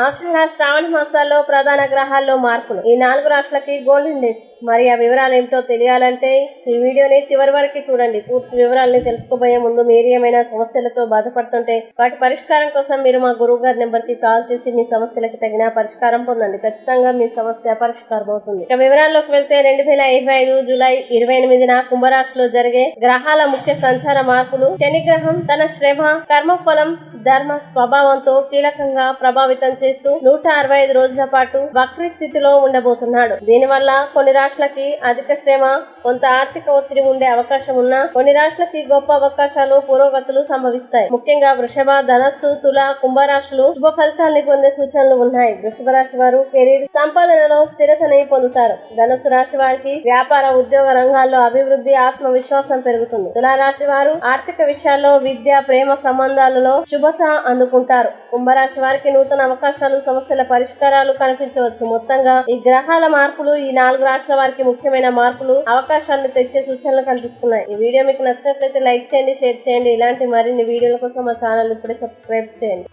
ఆషాఢ శ్రావణ మాసాల్లో ప్రధాన గ్రహాల్లో మార్పులు. ఈ నాలుగు రాష్ట్రాలకి గోల్డెన్ డేస్ మరి ఆ వివరాలు ఏమిటో తెలియాలంటే ఈ వీడియోని చివరి వరకు చూడండి. పూర్తి వివరాలని తెలుసుకోబోయే ముందు మీరు ఏమైనా సమస్యలతో బాధపడుతుంటే వాటి పరిష్కారం కోసం మీరు మా గురువు గారి నెంబర్కి కాల్ చేసి మీ సమస్యలకు తగిన పరిష్కారం పొందండి. ఖచ్చితంగా మీ సమస్య పరిష్కారం అవుతుంది. ఇక వివరాల్లోకి వెళ్తే రెండు వేల ఇరవై ఐదు జూలై ఇరవై ఎనిమిదిన కుంభరాశిలో జరిగే గ్రహాల ముఖ్య సంచార మార్పులు శని గ్రహం తన శ్రమ కర్మఫలం ధర్మ స్వభావంతో కీలకంగా ప్రభావితం చేస్తూ నూట అరవై ఐదు రోజుల పాటు వక్రీ స్థితిలో ఉండబోతున్నాడు. దీనివల్ల కొన్ని రాష్ట్రాలకి అధిక శ్రమ కొంత ఆర్థిక ఒత్తిడి ఉండే అవకాశం ఉన్నా కొన్ని రాష్ట్రాలకి గొప్ప అవకాశాలు పురోగతులు సంభవిస్తాయి. ముఖ్యంగా వృషభ ధనస్సు తుల కుంభరాశులు శుభ ఫలితాల్ని పొందే సూచనలు ఉన్నాయి. వృషభ రాశి వారు కెరీర్ సంపాదనలో స్థిరతని పొందుతారు. ధనస్సు రాశి వారికి వ్యాపార ఉద్యోగ రంగాల్లో అభివృద్ధి ఆత్మవిశ్వాసం పెరుగుతుంది. తులా రాశి వారు ఆర్థిక విషయాల్లో విద్య ప్రేమ సంబంధాలలో శుభత అందుకుంటారు. కుంభరాశి వారికి నూతన అవకాశం రాష్ట్రాలు సమస్యల పరిష్కారాలు కనిపించవచ్చు. మొత్తంగా ఈ గ్రహాల మార్పులు ఈ నాలుగు రాష్ట్రాల వారికి ముఖ్యమైన మార్పులు అవకాశాలను తెచ్చే సూచనలు కనిపిస్తున్నాయి. ఈ వీడియో మీకు నచ్చినట్లయితే లైక్ చేయండి షేర్ చేయండి. ఇలాంటి మరిన్ని వీడియోల కోసం మా ఛానల్ ఇప్పుడే సబ్స్క్రైబ్ చేయండి.